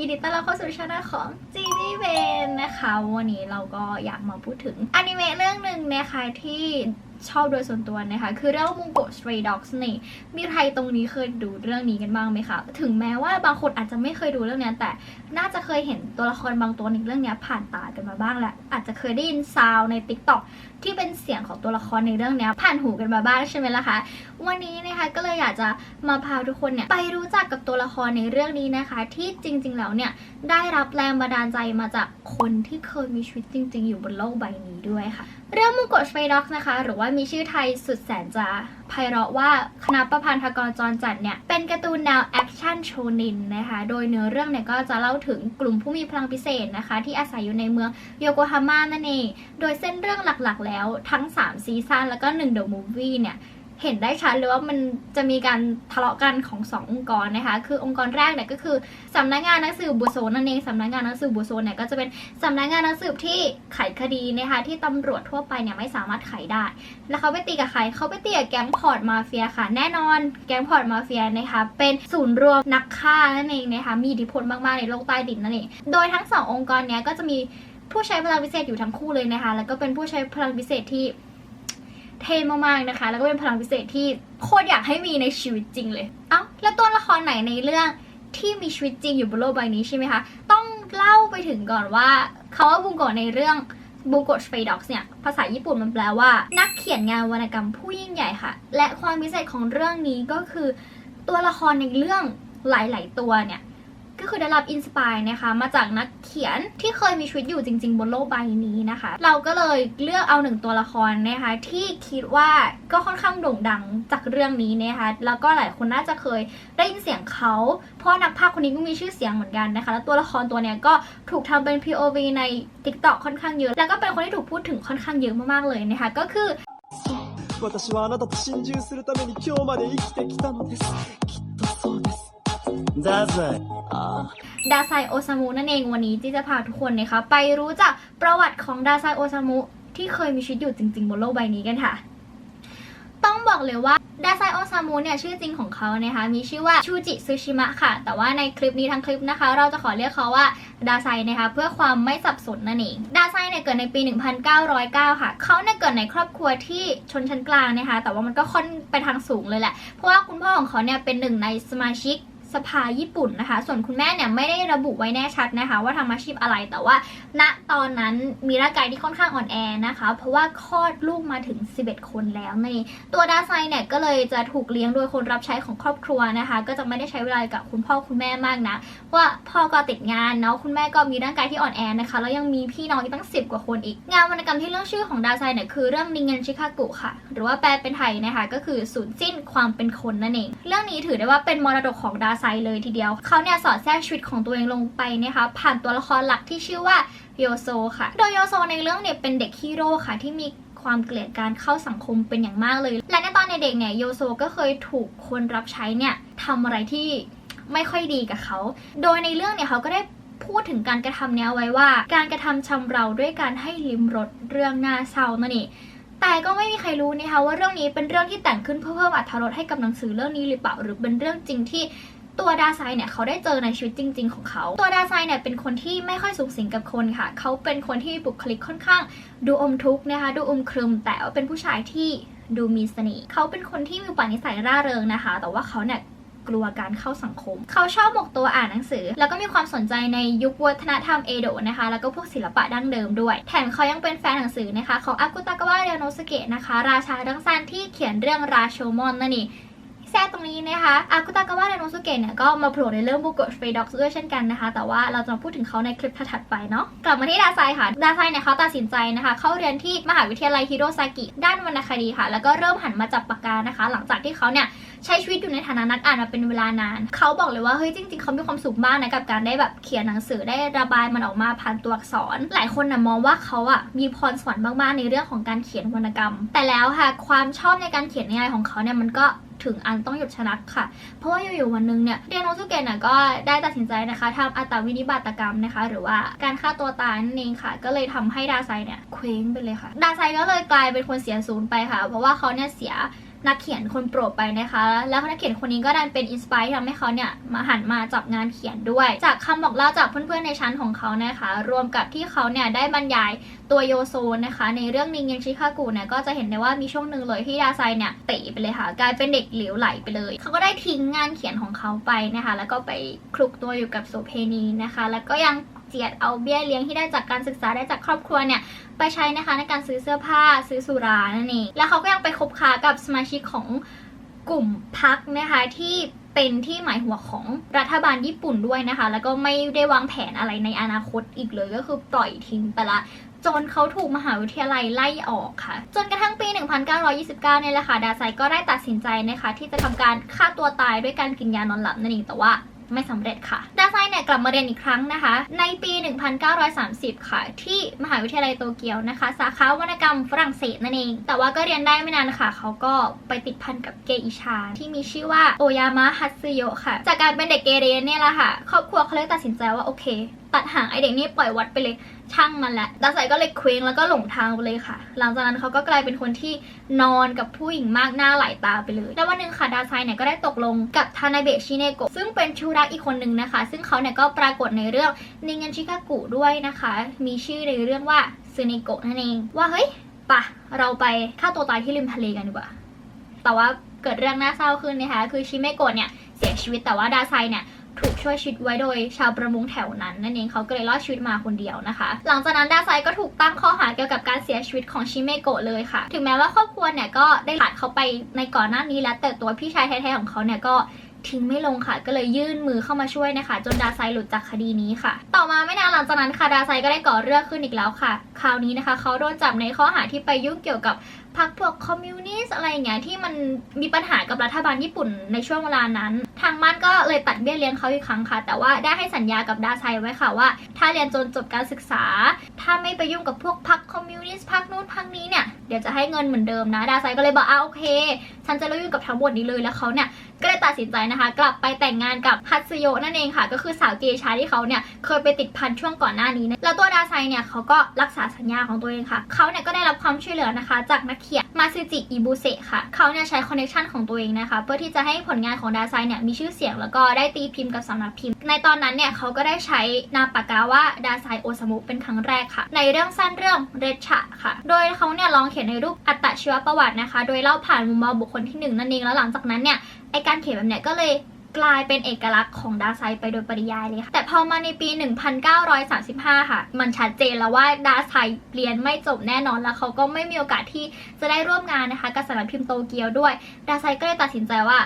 ยินดีต้อนรับเข้าสู่ช่องของจีนี่เวนนะคะ วันนี้เราก็อยากมาพูดถึงอนิเมะเรื่องหนึ่งนะคะที่ ชอบโดยส่วนตัวนะคะ คือเรื่องมุงโก Stray Dogs นี่ มีใครตรงนี้เคยดูเรื่องนี้กันบ้างไหมคะ ถึงแม้ว่าบางคนอาจจะไม่เคยดูเรื่องนี้แต่น่าจะเคยเห็นตัวละครบางตัวในเรื่องนี้ผ่านตากันมาบ้างแหละอาจจะเคยได้ยินซาวใน TikTok ที่เป็นเสียงของตัวละครในเรื่องนี้ผ่านหูกันมาบ้างใช่ไหมล่ะคะ วันนี้นะคะก็เลยอยากจะมาพาทุกคนเนี่ยไปรู้จักกับตัวละครในเรื่องนี้นะคะ ที่จริง ๆ แล้วเนี่ยได้รับแรงบันดาลใจมาจากคนที่เคยมีชีวิตจริง ๆ อยู่บนโลกใบนี้ด้วยค่ะ เรื่องมงโกะสไปด็อกนะคะ หรือว่ามีชื่อไทยสุดแสนจะไพเราะว่าคณะประพันธกรจรจัดเนี่ย เป็นการ์ตูนแนวแอคชั่นโชนินนะคะ โดยเนื้อเรื่องเนี่ยก็จะเล่าถึงกลุ่มผู้มีพลังพิเศษนะคะ ที่อาศัยอยู่ในเมืองโยโกฮาม่านั่นเอง โดยเส้นเรื่องหลักๆ แล้วทั้ง 3 ซีซั่นแล้วก็1เดอะมูฟวี่เนี่ย เห็นได้ชัดเลยว่ามันจะมีการทะเลาะกันของสององค์กรนะคะ คือองค์กรแรกเนี่ยก็คือสำนักงานหนังสือบุโซนนั่นเองสำนักงานหนังสือบุโซนเนี่ยก็จะเป็นสำนักงานหนังสือที่ไขคดีนะคะที่ตำรวจทั่วไปเนี่ยไม่สามารถไขได้ แล้วเขาไปตีกับใครเขาไปตีกับแก๊งพอร์ตมาเฟียค่ะ แน่นอนแก๊งพอร์ตมาเฟียนะคะเป็นศูนย์รวมนักฆ่านั่นเองนะคะมีอิทธิพลมากๆในโลกใต้ดินนั่นเองโดยทั้งสององค์กรเนี้ยก็จะมีผู้ใช้พลังพิเศษอยู่ทั้งคู่เลยนะคะ แล้วก็เป็นผู้ใช้พลังพิเศษที่ เท่มากๆนะคะ แล้วก็เป็นพลังพิเศษที่โคตรอยากให้มีในชีวิตจริงเลย เอ้า แล้วตัวละครไหนในเรื่องที่มีชีวิตจริงอยู่บนโลกใบนี้ใช่ไหมคะ ต้องเล่าไปถึงก่อนว่าคาว่าบุงโกะในเรื่องบุงโกะสเปด็อกเนี่ย ภาษาญี่ปุ่นมันแปลว่า นักเขียนงานวรรณกรรมผู้ยิ่งใหญ่ค่ะ และความพิเศษของเรื่องนี้ก็คือ ตัวละครในเรื่องหลาย ๆ ตัวเนี่ย ก็คือได้รับอินสปายนะคะ มาจากนักเขียนที่เคยมีชีวิตอยู่จริง ๆ บนโลกใบนี้นะคะ เราก็เลยเลือกเอาหนึ่งตัวละครนะคะ ที่คิดว่าก็ค่อนข้างโด่งดังจากเรื่องนี้นะคะ แล้วก็หลายคนน่าจะเคยได้ยินเสียงเขา เพราะนักพากย์คนนี้ก็มีชื่อเสียงเหมือนกันนะคะ แล้วตัวละครตัวเนี้ยก็ถูกทำเป็น POV ใน TikTok ค่อนข้างเยอะ แล้วก็เป็นคนที่ถูกพูดถึงค่อนข้างเยอะมากๆเลยนะคะ ก็คือ 私はあなたと心中するために今日まで生きてきたのですきっとそうです ดาไซดาไซโอซามุนั่นเองวันนี้จีจะพาทุกคนนะคะ ไปรู้จักประวัติของดาไซโอซามุที่เคยมีชีวิตอยู่จริง ๆ บนโลกใบนี้กันค่ะ ต้องบอกเลยว่าดาไซโอซามุเนี่ยชื่อจริงของเขานะคะมีชื่อว่าชูจิซูชิมะค่ะ แต่ว่าในคลิปนี้ทั้งคลิปนะคะ เราจะขอเรียกเขาว่าดาไซนะคะเพื่อความไม่สับสนนั่นเอง ดาไซเนี่ยเกิดในปี 1909 ค่ะ เขาเนี่ยเกิดในครอบครัวที่ชนชั้นกลางนะคะ แต่ว่ามันก็ค่อนไปทางสูงเลยแหละ เพราะว่าคุณพ่อของเขาเนี่ยเป็นหนึ่งในสมาชิก สภาญี่ปุ่นนะคะ ส่วนคุณแม่เนี่ยไม่ได้ระบุไว้แน่ชัดนะคะ ว่าทำอาชีพอะไรแต่ว่า ณตอนนั้นมีร่างกายที่ค่อนข้างอ่อนแอนะคะ เพราะว่าคลอดลูกมาถึง 11 คนแล้วในตัวดาไซเนี่ยก็เลยจะถูกเลี้ยงโดยคนรับใช้ของครอบครัวนะคะ ก็จะไม่ได้ใช้เวลากับคุณพ่อคุณแม่มากนะเพราะว่าพ่อก็ติดงานเนาะคุณแม่ก็มีร่างกายที่อ่อนแอนะคะแล้วยังมีพี่น้องอีกตั้ง 10 กว่าคนอีก งานวรรณกรรมที่เรื่องชื่อของดาไซเนี่ยคือเรื่องนิงเงินชิคากุค่ะ หรือว่าแปลเป็นไทยนะคะก็คือสูญสิ้นความเป็นคนนั่นเอง เรื่องนี้ถือได้ว่าเป็นมรดกของดาไซเลยทีเดียว เขาเนี่ยสอดแทรกชีวิตของตัวเองลงไปนะคะผ่านตัวละครหลักที่ชื่อว่าโยโซค่ะ โดยโยโซในเรื่องเนี่ยเป็นเด็กฮีโร่ค่ะที่มีความเกลียดการเข้าสังคมเป็นอย่างมากเลย และในตอนในเด็กเนี่ยโยโซก็เคยถูกคนรับใช้เนี่ยทำอะไรที่ไม่ค่อยดีกับเขา โดยในเรื่องเนี่ยเขาก็ได้พูดถึงการกระทำเนี้ยไว้ว่า การกระทำชำเราด้วยการให้ลิมรสเรื่องน่าเศร้านั่นเองแต่ก็ไม่มีใครรู้นะคะว่าเรื่องนี้เป็นเรื่องที่แต่งขึ้นเพื่อเพิ่มอรรถรสให้กับหนังสือเรื่องนี้หรือเปล่าหรือเป็นเรื่องจริงที่ ตัวดาไซเนี่ยเขาได้เจอในชีวิตจริง ๆ ของเขา ตัวดาไซเนี่ยเป็นคนที่ไม่ค่อยสูงสิงกับคนค่ะ เขาเป็นคนที่บุคลิกค่อนข้าง ดูอมทุกข์นะคะ ดูอมครึม แต่ว่าเป็นผู้ชายที่ดูมีเสน่ห์เขาเป็นคนที่มีปนิสัยร่าเริงนะคะ แต่ว่าเขาเนี่ยกลัวการเข้าสังคม เขาชอบหมกตัวอ่านหนังสือ แล้วก็มีความสนใจในยุควัฒนธรรมเอโดะนะคะ แล้วก็พวกศิลปะดั้งเดิมด้วย แถมเขายังเป็นแฟนหนังสือนะคะ ของอากุตากาวะเรโนสเกะนะคะ ราชาดังซันที่เขียนเรื่องราโชมอนนั่นเอง แทรกตรงนี้นะคะอากุตากาวะเรโนสุเกะเนี่ยก็มาโผล่ในเรื่องบุกโกสเปด็อกด้วยเช่นกันนะคะ แต่ว่าเราจะมาพูดถึงเขาในคลิปถัดไปเนาะกลับมาที่ดาไซค่ะ ดาไซเนี่ยเขาตัดสินใจนะคะ เข้าเรียนที่มหาวิทยาลัยฮิโรซากิ ด้านวรรณคดีค่ะ แล้วก็เริ่มหันมาจับปากกานะคะ หลังจากที่เขาเนี่ยใช้ชีวิตอยู่ในฐานะนักอ่านมาเป็นเวลานาน เขาบอกเลยว่าเฮ้ยจริงๆ เขามีความสุขมากนะกับการได้แบบเขียนหนังสือได้ระบายมันออกมาผ่านตัวอักษร หลายคนนะมองว่าเขาอะมีพรสวรรค์มากๆในเรื่องของการเขียนวรรณกรรม แต่แล้วค่ะความชอบในการเขียนนิยายของเขาเนี่ยมันก็ ถึงอันต้องหยุดชะนักค่ะ เพราะว่าอยู่ๆวันหนึงเนี่ยเรียนโนสุเกะเนี่ยก็ได้ตัดสินใจนะคะทำอัตวินิบาตกรรมนะคะ หรือว่าการฆ่าตัวตายนั่นเองค่ะ ก็เลยทำให้ดาไซเนี่ยเคว้งไปเลยค่ะ ดาไซก็เลยกลายเป็นคนเสียศูนย์ไปค่ะ เพราะว่าเขาเนี่ยเสีย นักเขียนคนโปรดไปนะคะ แล้วนักเขียนคนนี้ก็ดันเป็นอินสปายที่ทำให้เขาเนี่ยมาหันมาจับงานเขียนด้วย จากคำบอกเล่าจากเพื่อนๆในชั้นของเขานะคะ รวมกับที่เขาเนี่ยได้บรรยายตัวโยโซนนะคะ ในเรื่องนิงเงนชิคากุเนี่ยก็จะเห็นได้ว่ามีช่วงหนึ่งเลยที่ดาไซเนี่ยเตะไปเลยค่ะ กลายเป็นเด็กเหลวไหลไปเลย เขาก็ได้ทิ้งงานเขียนของเขาไปนะคะ แล้วก็ไปคลุกตัวอยู่กับโสเพณีนะคะ แล้วก็ยัง เจียดเอาเบี้ยเลี้ยงที่ได้จากการศึกษาได้จากครอบครัวเนี่ยไปใช้นะคะในการซื้อเสื้อผ้าซื้อสุรานั่นเองแล้วเขาก็ยังไปคบค้ากับสมาชิกของกลุ่มพักนะคะที่เป็นที่หมายหัวของรัฐบาลญี่ปุ่นด้วยนะคะ แล้วก็ไม่ได้วางแผนอะไรในอนาคตอีกเลยก็คือปล่อยทิ้งไปละจนเขาถูกมหาวิทยาลัยไล่ออกค่ะ จนกระทั่งปี 1929 เนี่ยแหละค่ะ ดาไซก็ได้ตัดสินใจนะคะ ที่จะทำการฆ่าตัวตายด้วยการกินยานอนหลับนั่นเองแต่ว่า ไม่สำเร็จค่ะดาไซเนี่ยกลับมาเรียนอีกครั้งนะคะ ในปี 1930 ค่ะ ที่มหาวิทยาลัยโตเกียวนะคะ สาขาวรรณกรรมฝรั่งเศสนั่นเอง แต่ว่าก็เรียนได้ไม่นานค่ะ เขาก็ไปติดพันกับเกอิชาที่มีชื่อว่าโอยามะฮัตซึโยะค่ะ จากการเป็นเด็กเกเรเนี่ยแหละค่ะ ครอบครัวเขาเลยตัดสินใจว่าโอเค ตัดหางไอเด็กนี่ปล่อยวัดไปเลยช่างมันแหละดาไซก็เลยเคว้งแล้วก็หลงทางไปเลยค่ะ หลังจากนั้นเขาก็กลายเป็นคนที่นอนกับผู้หญิงมากหน้าหลายตาไปเลย แล้ววันหนึ่งค่ะดาไซเนี่ยก็ได้ตกลงกับทานาเบะชิเนโกะซึ่งเป็นชูรักอีกคนหนึ่งนะคะ ซึ่งเขาเนี่ยก็ปรากฏในเรื่องนิงันชิคากุด้วยนะคะ มีชื่อในเรื่องว่าซึเนโกะนั่นเองว่าเฮ้ยปะเราไปฆ่าตัวตายที่ริมทะเลกันดีกว่า แต่ว่าเกิดเรื่องน่าเศร้าขึ้นนะคะ คือชิเมโกะเนี่ยเสียชีวิตแต่ว่าดาไซเนี่ย ถูกช่วยชีวิตไว้โดยชาวประมงแถวนั้นนั่นเองเขาก็เลยรอดชีวิตมาคนเดียวนะคะ หลังจากนั้นดาไซก็ถูกตั้งข้อหาเกี่ยวกับการเสียชีวิตของชิเมโกะเลยค่ะ ถึงแม้ว่าครอบครัวเนี่ยก็ได้ขาดเขาไปในก่อนหน้านี้แล้วแต่ตัวพี่ชายแท้ๆของเขาเนี่ยก็ทิ้งไม่ลงค่ะ ก็เลยยื่นมือเข้ามาช่วยนะคะ จนดาไซหลุดจากคดีนี้ค่ะ ต่อมาไม่นานหลังจากนั้นค่ะ ดาไซก็ได้ก่อเรื่องขึ้นอีกแล้วค่ะ คราวนี้นะคะเขาโดนจับในข้อหาที่ไปยุ่งเกี่ยวกับพรรคพวกคอมมิวนิสต์อะไรอย่างเงี้ยที่มันมีปัญหากับรัฐบาลญี่ปุ่นในช่วงเวลานั้น ทางบ้านก็เลยตัดเบี้ยเลี้ยงเขาอีกครั้งค่ะ แต่ว่าได้ให้สัญญากับดาไซไว้ค่ะว่า ถ้าเรียนจนจบการศึกษา ถ้าไม่ไปยุ่งกับพวกพรรคคอมมิวนิสต์พรรคนู้นพรรคนี้เนี่ยเดี๋ยวจะให้เงินเหมือนเดิมนะ ดาไซก็เลยบอกอะโอเค ฉันจะเลิกยุ่งกับทั้งหมดนี้เลยแล้วเขาเนี่ยก็เลยตัดสินใจนะคะ กลับไปแต่งงานกับฮัตสโยนั่นเองค่ะ ก็คือสาวเกชายที่เขาเนี่ยเคยไปติดพันช่วงก่อนหน้านี้นะแล้วตัวดาไซเนี่ยเขาก็รักษาสัญญาของตัวเองค่ะเขาเนี่ยก็ได้รับความช่วยเหลือนะคะ จากนักเขียนมาซึจิอิบุเซะค่ะเขาเนี่ยใช้คอนเนคชันของตัวเองนะคะ เพื่อที่จะให้ผลงานของดาไซเนี่ยมีชื่อเสียง แล้วก็ได้ตีพิมพ์กับสำนักพิมพ์ ในตอนนั้นเนี่ยเขาก็ได้ใช้นามปากกาว่าดาไซโอซามุเป็นครั้งแรกค่ะ ในเรื่องสั้นเรื่องเรชะค่ะ โดยเขาเนี่ยลองเขียนในรูปอัตชีวประวัตินะคะ โดยเล่าผ่านมุมมองบุคคลที่หนึ่งนั่นเองแล้วหลังจากนั้นเนี่ยไอการเขียนแบบเนี้ยก็เลยกลายเป็นเอกลักษณ์ของดาไซไปโดยปริยายเลยค่ะ แต่พอมาในปี 1935 ค่ะ มันชัดเจนแล้วว่าดาไซเรียนไม่จบแน่นอนแล้วเขาก็ไม่มีโอกาสที่จะได้ร่วมงานนะคะกับสำนักพิมพ์โตเกียวด้วย ดาไซก็เลยตัดสินใจว่า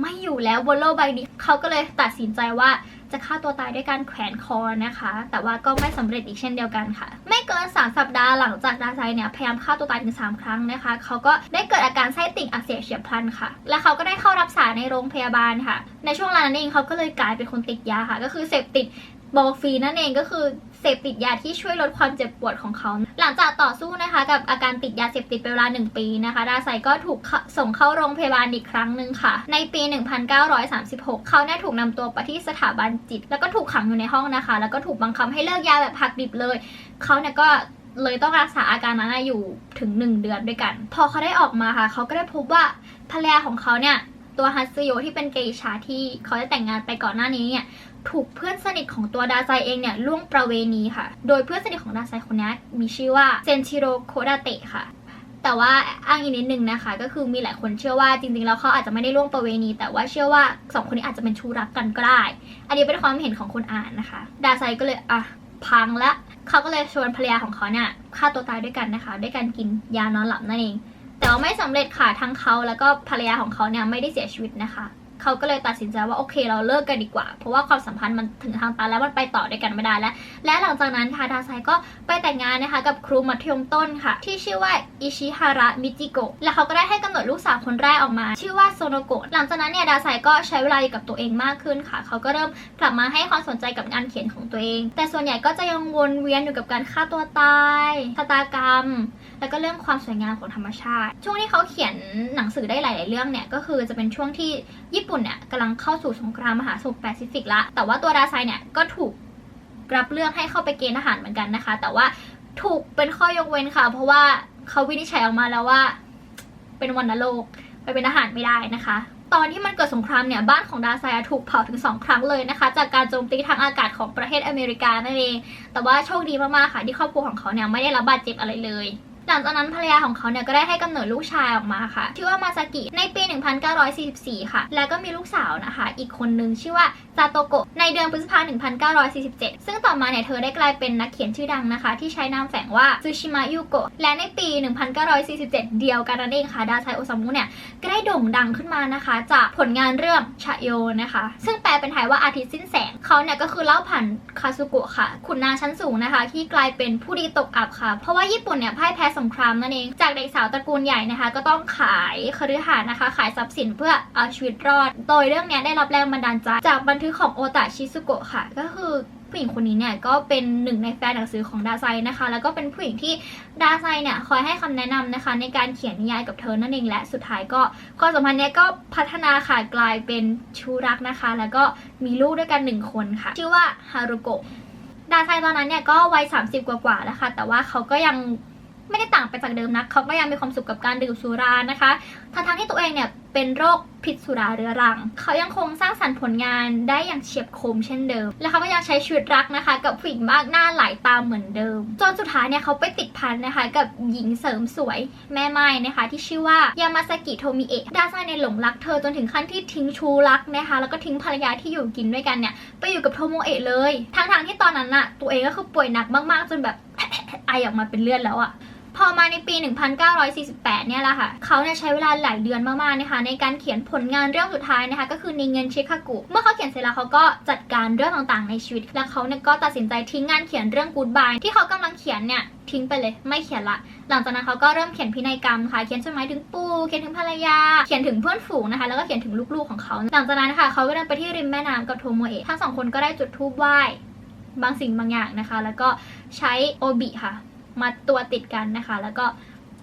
ไม่อยู่แล้วบนโลกใบนี้เขาก็เลยตัดสินใจว่าจะฆ่าตัวตายด้วยการแขวนคอนะคะ แต่ว่าก็ไม่สำเร็จอีกเช่นเดียวกันค่ะ ไม่เกิน 3 สัปดาห์หลังจากดาไซเนี่ยพยายามฆ่าตัวตายถึง 3 ครั้งนะคะ เขาก็ได้เกิดอาการไส้ติ่งอักเสบเฉียบพลันค่ะ และเขาก็ได้เข้ารับสารในโรงพยาบาลค่ะ ในช่วงเวลานั้นเองเขาก็เลยกลายเป็นคนติดยาค่ะ ก็คือเสพติดโมอฟีนั่นเองก็คือ เสพติดยาที่ช่วยลดความเจ็บปวดของเขา หลังจากต่อสู้นะคะ กับอาการติดยาเสพติดเป็นเวลา 1 ปีนะคะดาไซก็ถูกส่งเข้าโรงพยาบาลอีกครั้งหนึ่งค่ะ ในปี 1936 เขาเนี่ยถูกนำตัวไปที่สถาบันจิต แล้วก็ถูกขังอยู่ในห้องนะคะ แล้วก็ถูกบังคับให้เลิกยาแบบหักดิบเลย เขาเนี่ยก็เลยต้องรักษาอาการนั้นอยู่ถึง 1 เดือนด้วยกัน พอเขาได้ออกมาค่ะ เขาก็ได้พบว่าภรรยาของเขาเนี่ยตัวฮัตสึโยที่เป็นเกย์ชาที่เขาได้แต่งงานไปก่อนหน้านี้เนี่ย ถูกเพื่อนสนิทของตัวดาไซเองเนี่ยล่วงประเวณีค่ะ โดยเพื่อนสนิทของดาไซคนนี้มีชื่อว่าเซนชิโรโคดาเตะค่ะ แต่ว่าอ้างอีกนิดนึงนะคะ ก็คือมีหลายคนเชื่อว่าจริงๆแล้วเขาอาจจะไม่ได้ล่วงประเวณี แต่ว่าเชื่อว่าสองคนนี้อาจจะเป็นชู้รักกันก็ได้ อันนี้เป็นความเห็นของคนอ่านนะคะ ดาไซก็เลยอะพังละเขาก็เลยชวนภรรยาของเขาเนี่ยฆ่าตัวตายด้วยกันนะคะ ด้วยการกินยานอนหลับนั่นเอง แต่ว่าไม่สำเร็จค่ะทั้งเขาแล้วก็ภรรยาของเขาเนี่ยไม่ได้เสียชีวิตนะคะ เขาก็เลยตัดสินใจว่าโอเคเราเลิกกันดีกว่า เพราะว่าความสัมพันธ์มันถึงทางตันแล้วมันไปต่อด้วยกันไม่ได้แล้ว และหลังจากนั้นทาดาไซก็ไปแต่งงานนะคะกับครูมัธยมต้นค่ะ ที่ชื่อว่าอิชิฮาระมิจิโกะและเขาก็ได้ให้กำเนิดลูกสาวคนแรกออกมา ชื่อว่าโซโนโกะหลังจากนั้นเนี่ยดาไซก็ใช้เวลาอยู่กับตัวเองมากขึ้นค่ะ เขาก็เริ่มกลับมาให้ความสนใจกับงานเขียนของตัวเอง แต่ส่วนใหญ่ก็จะยังวนเวียนอยู่กับการฆ่าตัวตายชะตากรรม แล้วก็เรื่องความสวยงามของธรรมชาติ ช่วงที่เขาเขียนหนังสือได้หลาย ๆ เรื่องเนี่ยก็คือจะเป็นช่วงที่ญี่ปุ่นเนี่ยกำลังเข้าสู่สงครามมหาสมุทรแปซิฟิกละแต่ว่าตัวดาไซเนี่ยก็ถูกรับเลือกให้เข้าไปเกณฑ์ทหารเหมือนกันนะคะ แต่ว่าถูกเป็นข้อยกเว้นค่ะ เพราะว่าเขาวินิจฉัยออกมาแล้วว่า เป็นวัณโรคไปเป็นทหารไม่ได้นะคะ ตอนที่มันเกิดสงครามเนี่ยบ้านของดาไซถูกเผาถึง 2 ครั้งเลยนะคะ จากการโจมตีทางอากาศของประเทศอเมริกานั่นเองแต่ว่าโชคดีมากๆค่ะที่ครอบครัวของเขาเนี่ยไม่ได้รับบาดเจ็บอะไรเลย หลังจากนั้นภรรยาของเขาเนี่ยก็ได้ให้กำเนิดลูกชายออกมาค่ะชื่อว่ามาซากิในปี 1944 ค่ะ แล้วก็มีลูกสาวนะคะ อีกคนนึงชื่อว่าซาโตโกะในเดือนพฤษภาคม 1947 ซึ่งต่อมาเนี่ยเธอได้กลายเป็นนักเขียนชื่อดังนะคะ ที่ใช้นามแฝงว่าซูชิมะยุโกะและในปี 1947 เดียวกันนั่นเองค่ะดาไซโอซามุเนี่ยก็ได้โด่งดังขึ้นมานะคะ จากผลงานเรื่องชาโยนะคะ ซึ่งแปลเป็นไทยว่าอาทิตย์สิ้นแสงเขาเนี่ยก็คือเล่าผ่านคาซุโกะค่ะขุนนางชั้นสูงนะคะ ที่กลายเป็นผู้ดีตกอับค่ะเพราะว่าญี่ปุ่นเนี่ยพ่ายแพ้สงครามนั่นเอง จากเด็กสาวตระกูลใหญ่นะคะ ก็ต้องขายคฤหาสน์นะคะ ขายทรัพย์สินเพื่อเอาชีวิตรอด โดยเรื่องนี้ได้รับแรงบันดาลใจจากบันทึกของโอตะชิซุโกะค่ะ ก็คือผู้หญิงคนนี้เนี่ยก็เป็นหนึ่งในแฟนหนังสือของดาไซนะคะ แล้วก็เป็นผู้หญิงที่ดาไซเนี่ยคอยให้คำแนะนำนะคะ ในการเขียนนิยายกับเธอนั่นเองและสุดท้ายก็ความสัมพันธ์เนี้ยก็พัฒนาค่ะกลายเป็นชูรักนะคะ แล้วก็มีลูกด้วยกันหนึ่งคนค่ะ ชื่อว่าฮารุโกะดาไซตอนนั้นเนี่ยก็วัย 30 กว่าๆแล้วค่ะ แต่ว่าเขาก็ยัง ไม่ได้ต่างไปจากเดิมนะเขาก็ยังมีความสุขกับการดื่มสุรานะคะทั้งทั้งๆที่ตัวเองเนี่ยเป็นโรคพิษสุราเรื้อรัง เขายังคงสร้างสรรค์ผลงานได้อย่างเฉียบคมเช่นเดิม และเขาก็ยังใช้ชีวิตรักนะคะ กับผู้หญิงมากหน้าหลายตาเหมือนเดิม จนสุดท้ายเนี่ยเขาไปติดพันนะคะ กับหญิงเสริมสวยแม่ไม้นะคะ ที่ชื่อว่ายามาซากิโทมิเอะดาไซในหลงรักเธอจนถึงขั้นที่ทิ้งชูรักนะคะ แล้วก็ทิ้งภรรยาที่อยู่กินด้วยกันเนี่ยไปอยู่กับโทโมเอะเลยทั้งๆที่ตอนนั้นน่ะตัวเองก็คือป่วยหนักมากๆจนแบบไอออกมาเป็นเลือดแล้วอะ พอมาในปี 1948 เนี่ยแหละค่ะ เขาเนี่ยใช้เวลาหลายเดือนมากๆนะคะ ในการเขียนผลงานเรื่องสุดท้ายนะคะ ก็คือนิเงินชิคากุ เมื่อเขาเขียนเสร็จแล้วเขาก็จัดการเรื่องต่างๆ ในชีวิต และเขาเนี่ยก็ตัดสินใจทิ้งงานเขียนเรื่อง Goodbye ที่เขากำลังเขียนเนี่ยทิ้งไปเลยไม่เขียนละ หลังจากนั้นเขาก็เริ่มเขียนพินัยกรรมค่ะเขียนจดหมายถึงปู่เขียนถึงภรรยา เขียนถึงเพื่อนฝูงนะคะ แล้วก็เขียนถึงลูกๆของเขา หลังจากนั้นค่ะเขาก็เดินไปที่ริมแม่น้ำกับโทโมเอะทั้งสองคนก็ได้จุดธูปไหว้บางสิ่งบางอย่างนะคะ แล้วก็ใช้โอบิค่ะ มัดตัวติดกันนะคะ แล้วก็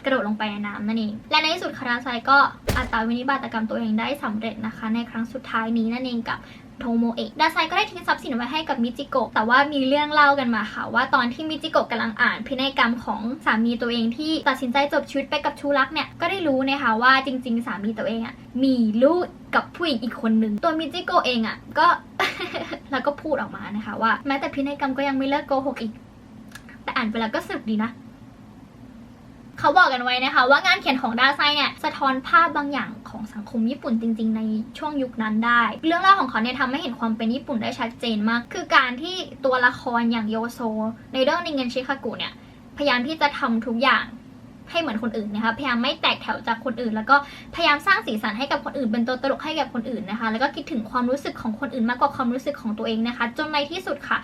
กระโดดลงไปในน้ำนั่นเอง และในที่สุดคาราไซก็อัตราวินิบาตกรรมตัวเองได้สำเร็จนะคะ ในครั้งสุดท้ายนี้นั่นเองกับโทโมเอะดาไซก็ได้ทิ้งทรัพย์สินไว้ให้กับมิจิโกะแต่ว่ามีเรื่องเล่ากันมาค่ะ ว่าตอนที่มิจิโกะกำลังอ่านพินัยกรรมของสามีตัวเองที่ตัดสินใจจบชีวิตไปกับชูรักเนี่ย ก็ได้รู้นะคะว่าจริง ๆ สามีตัวเองอะ่ะมีลูกกับผู้หญิงอีกคนหนึ่งตัวมิจิโกะเองอะ่ะก็ แล้วก็พูดออกมานะคะว่าแม้แต่พินัยกรรมก็ยังไม่เลิกโกหกอีก แต่อ่านไปแล้วก็สนุกดีนะเขาบอกกันไว้นะคะ ว่างานเขียนของดาไซเนี่ยสะท้อนภาพบางอย่างของสังคมญี่ปุ่นจริง ๆ ในช่วงยุคนั้นได้ เรื่องเล่าของเขาเนี่ยทำให้เห็นความเป็นญี่ปุ่นได้ชัดเจนมาก คือการที่ตัวละครอย่างโยโซ ในเรื่องนิเงินชิคากุเนี่ยพยายามที่จะทำทุกอย่าง ให้เหมือนคนอื่นนะคะพยายามไม่แตกแถวจากคนอื่น แล้วก็พยายามสร้างสีสันให้กับคนอื่น เป็นตัวตลกให้กับคนอื่นนะคะ แล้วก็คิดถึงความรู้สึกของคนอื่นมากกว่าความรู้สึกของตัวเองนะคะ จนในที่สุดค่ะ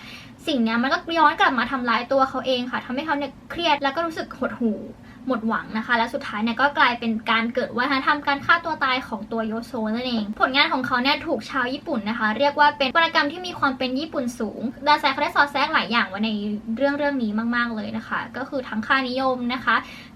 สิ่งนี้มันก็ย้อนกลับมาทำร้ายตัวเขาเองค่ะทำให้เขาเนี่ยเครียดแล้วก็รู้สึกหดหู่หมดหวังนะคะ และสุดท้ายเนี่ยก็กลายเป็นการเกิดวัฒนธรรมการฆ่าตัวตายของตัวโยโซนั่นเอง ผลงานของเขาเนี่ยถูกชาวญี่ปุ่นนะคะ เรียกว่าเป็นวรรณกรรมที่มีความเป็นญี่ปุ่นสูงดาไซเขาได้สอดแทรกหลายอย่างไว้ในเรื่องเรื่องนี้มาก ๆเลยนะคะ ก็คือทั้งค่านิยมนะคะ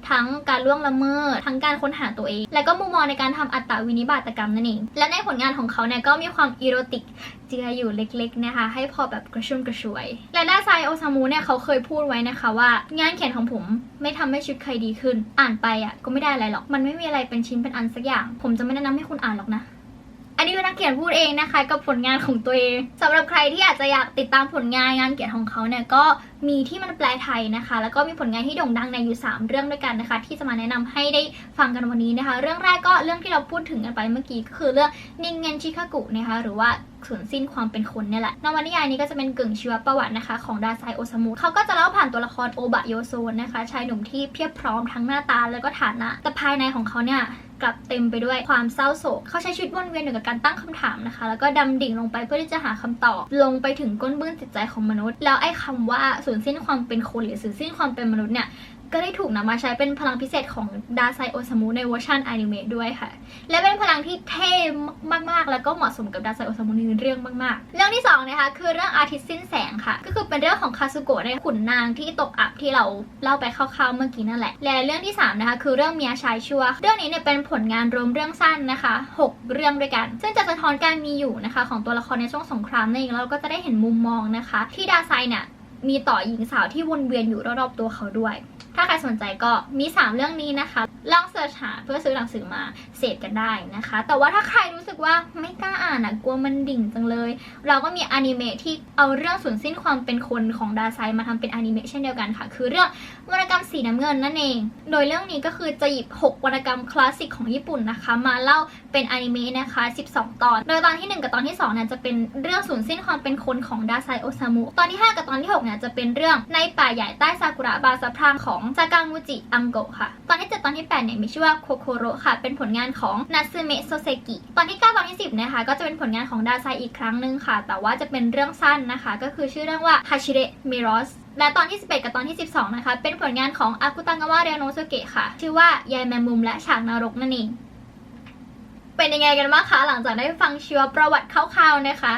ทั้งการล่วงละเมิด ทั้งการค้นหาตัวเอง และก็มุมมองในการทำอัตตวินิบาตกรรมนั่นเอง และในผลงานของเขาเนี่ยก็มีความอีโรติกเจืออยู่เล็กๆนะคะ ให้พอแบบกระชุ่มกระชวย และด้าไซโอซามูเนี่ยเขาเคยพูดไว้นะคะว่า งานเขียนของผมไม่ทำให้ชีวิตใครดีขึ้น อ่านไปอะก็ไม่ได้อะไรหรอก มันไม่มีอะไรเป็นชิ้นเป็นอันสักอย่าง ผมจะไม่แนะนำให้คุณอ่านหรอกนะ อันนี้คือนักเขียนพูดเองนะคะ กับผลงานของตัวเองสำหรับใครที่อาจจะอยากติดตามผลงานงานเขียนของเขาเนี่ยก็มีที่มันแปลไทยนะคะ แล้วก็มีผลงานที่โด่งดังในอยู่ 3 เรื่องด้วยกันนะคะ ที่จะมาแนะนำให้ได้ฟังกันวันนี้นะคะ เรื่องแรกก็เรื่องที่เราพูดถึงกันไปเมื่อกี้ก็คือเรื่องนิงเงนชิคากุนะคะหรือว่าสูญสิ้นความเป็นคนเนี่ยแหละนวนิยายนี้ก็จะเป็นกึ่งชีวประวัตินะคะ ของดาไซโอซามุเขาก็จะเล่าผ่านตัวละครโอบะโยโซนนะคะชายหนุ่มที่เพียบพร้อมทั้งหน้าตาแล้วก็ฐานะแต่ภายในของเขาเนี่ย กลับเต็มไปด้วยความเศร้าโศก เขาใช้ชีวิตวนเวียนอยู่กับการตั้งคำถามนะคะ แล้วก็ดำดิ่งลงไปเพื่อที่จะหาคำตอบ ลงไปถึงก้นเบื้องจิตใจของมนุษย์ แล้วไอ้คำว่าสูญสิ้นความเป็นคนหรือสูญสิ้นความเป็นมนุษย์เนี่ย ก็ได้ถูกนำมาใช้เป็นพลังพิเศษของดาไซโอซามุในเวอร์ชันอนิเมะด้วยค่ะ และเป็นพลังที่เท่มากๆ แล้วก็เหมาะสมกับดาไซโอซามุในเรื่องมากๆ เรื่องที่สองนะคะคือเรื่องอาทิตย์สิ้นแสงค่ะ ก็คือเป็นเรื่องของคาซุโกะในขุนนางที่ตกอับที่เราเล่าไปคร่าวๆเมื่อกี้นั่นแหละ และเรื่องที่สามนะคะคือเรื่องเมียชายชั่ว เรื่องนี้เนี่ยเป็นผลงานรวมเรื่องสั้นนะคะหกเรื่องด้วยกัน ซึ่งจะสะท้อนการมีอยู่นะคะ ของตัวละครในช่วงสงครามนั่นเองแล้วเราก็จะได้เห็นมุมมองนะคะ ที่ดาไซเนี่ย มีต่อหญิงสาวที่วนเวียนอยู่รอบๆตัวเขาด้วย ถ้าใครสนใจก็มี 3 เรื่องนี้นะคะลองเสิร์ชหาเพื่อซื้อหนังสือมาเสพกันได้นะคะ แต่ว่าถ้าใครรู้สึกว่าไม่กล้าอ่านอะกลัวมันดิ่งจังเลย เราก็มีอนิเมะที่เอาเรื่องสูญสิ้นความเป็นคนของดาไซมาทำเป็นอนิเมะเช่นเดียวกันค่ะ คือเรื่อง วรรณกรรมสีน้ำเงินนั่นเอง โดยเรื่องนี้ก็คือจะหยิบ 6 วรรณกรรมคลาสสิกของญี่ปุ่นนะคะ มาเล่าเป็นอนิเมะนะคะ 12 ตอน โดยตอนที่ 1 กับตอนที่2เนี่ยจะเป็นเรื่องสูญสิ้นความเป็นคนของดาไซโอซามุ ตอนที่ 5 กับตอนที่6เนี่ยจะเป็นเรื่องในป่าใหญ่ใต้ซากุระบาซาพรางของซากางูจิอังโกะค่ะ ตอนที่7ตอนที่8เนี่ยมีชื่อว่าโคโคโรค่ะ เป็นผลงานของนาซึเมะโซเซกิ ตอนที่ 9 ตอนที่ 10 นะคะ ก็จะเป็นผลงานของดาไซอีกครั้งหนึ่งค่ะ แต่ว่าจะเป็นเรื่องสั้นนะคะ ก็คือชื่อเรื่องว่าฮาชิเระมิรอส และตอนที่ 11 กับตอนที่ 12 นะคะ เป็นผลงานของอากุตังกาวะเรโนสุเกะค่ะ ชื่อว่ายายแมงมุมและฉากนรกนั่นเอง เป็นยังไงกันบ้างคะ หลังจากได้ฟังชีวประวัติคร่าวๆนะคะ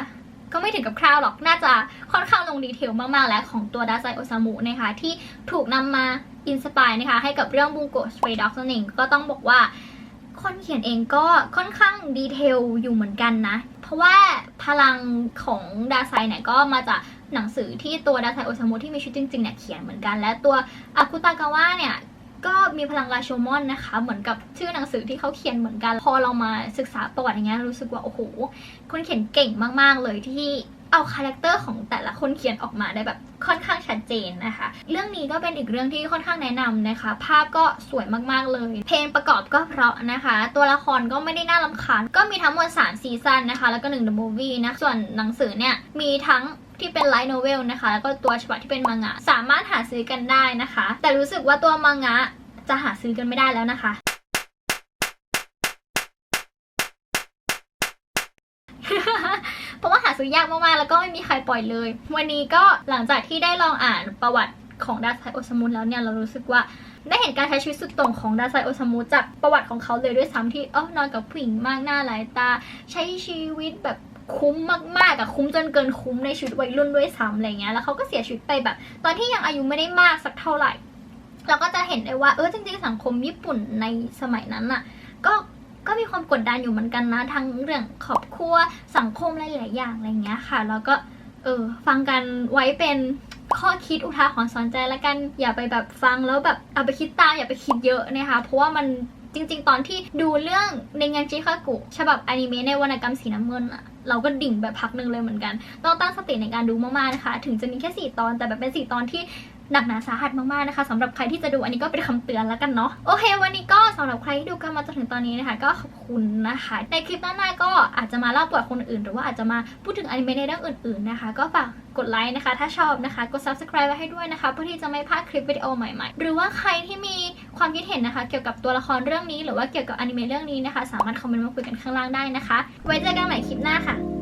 ก็ไม่ถึงกับคร่าวหรอก น่าจะค่อนข้างลงดีเทลมากๆ แล้วของตัวดาไซโอซามุนะคะ ที่ถูกนำมาอินสปายนะคะ ให้กับเรื่องบุงโกสเ r รด็อกนั่นเองก็ต้องบอกว่าคนเขียนเองก็ค่อนข้างดีเทลอยู่เหมือนกันนะ เพราะว่าพลังของดาไซเนี่ยก็มาจาก หนังสือที่ตัวดาไซโอซามุที่มีชีวิตจริงๆเนี่ยเขียนเหมือนกัน และตัวอากุตากาวะเนี่ยก็มีพลังราโชมอนนะคะ เหมือนกับชื่อหนังสือที่เขาเขียนเหมือนกัน พอเรามาศึกษาประวัติอย่างเงี้ยรู้สึกว่า โอ้โห คนเขียนเก่งมาก ๆ เลยที่เอาคาแรคเตอร์ของแต่ละคนเขียนออกมาได้แบบค่อนข้างชัดเจนนะคะ เรื่องนี้ก็เป็นอีกเรื่องที่ค่อนข้างแนะนำนะคะ ภาพก็สวยมากๆเลย เพลงประกอบก็เพราะนะคะ ตัวละครก็ไม่ได้น่ารำคาญ ก็มีทั้งหมด 3 ซีซั่นนะคะ แล้วก็1 The Movie นะ ส่วนหนังสือเนี่ยมีทั้ง ที่เป็นไลท์โนเวลนะคะแล้วก็ตัวฉบับที่เป็นมังงะ สามารถหาซื้อกันได้นะคะ แต่รู้สึกว่าตัวมังงะจะหาซื้อกันไม่ได้แล้วนะคะเพราะว่าหาซื้อยากมากๆ แล้วก็ไม่มีใครปล่อยเลย วันนี้ก็หลังจากที่ได้ลองอ่านประวัติของดาไซโอซามุแล้วเนี่ยเรารู้สึกว่าได้เห็นการใช้ชีวิตสุดโต่งของดาไซโอซามุจากประวัติของเขาเลยด้วยซ้ำที่เออนอนกับผู้หญิงมากหน้าหลายตา ใช้ชีวิตแบบ คุ้มมากๆอะคุ้มจนเกินคุ้มในชีวิตวัยรุ่นด้วยซ้ำอะไรเงี้ยแล้วเขาก็เสียชีวิตไปแบบ ตอนที่ยังอายุไม่ได้มากสักเท่าไหร่ เราก็จะเห็นได้ว่าเออจริง ๆ สังคมญี่ปุ่นในสมัยนั้นอะก็ก็มีความกดดันอยู่เหมือนกันนะทั้งเรื่องครอบครัวสังคมหลายๆอย่างอะไรเงี้ยค่ะ แล้วก็เออฟังกันไว้เป็นข้อคิดอุทาหรณ์สอนใจแล้วกันอย่าไปแบบฟังแล้วแบบเอาไปคิดตามอย่าไปคิดเยอะนะคะเพราะว่ามัน จริง ๆ ตอนที่ดูเรื่องในงานจิคากุฉบับอนิเมะในวรรณกรรมสีน้ำเงินอะเราก็ดิ่งแบบพักหนึ่งเลยเหมือนกัน ต้องตั้งสติในการดูมากๆนะคะ ถึงจะมีแค่ 4 ตอนแต่แบบเป็น 4 ตอนที่หนักหนาสาหัสมากๆนะคะสำหรับใครที่จะดูอันนี้ก็เป็นคำเตือนแล้วกันเนาะโอเค วันนี้ก็สำหรับใครที่ดูกันมาจนถึงตอนนี้นะคะ ก็ขอบคุณนะคะ ในคลิปหน้าๆก็อาจจะมาเล่าประวัติคนอื่น หรือว่าอาจจะมาพูดถึงอนิเมะในเรื่องอื่นๆนะคะ ก็ฝากกดไลค์นะคะ ถ้าชอบนะคะกด subscribe ไว้ให้ด้วยนะคะ เพื่อที่จะไม่พลาดคลิปวิดีโอใหม่ๆ หรือว่าใครที่มี ความคิดเห็นนะคะ เกี่ยวกับตัวละครเรื่องนี้หรือว่าเกี่ยวกับอนิเมะเรื่องนี้นะคะ สามารถคอมเมนต์มาคุยกันข้างล่างได้นะคะ ไว้เจอกันใหม่คลิปหน้าค่ะ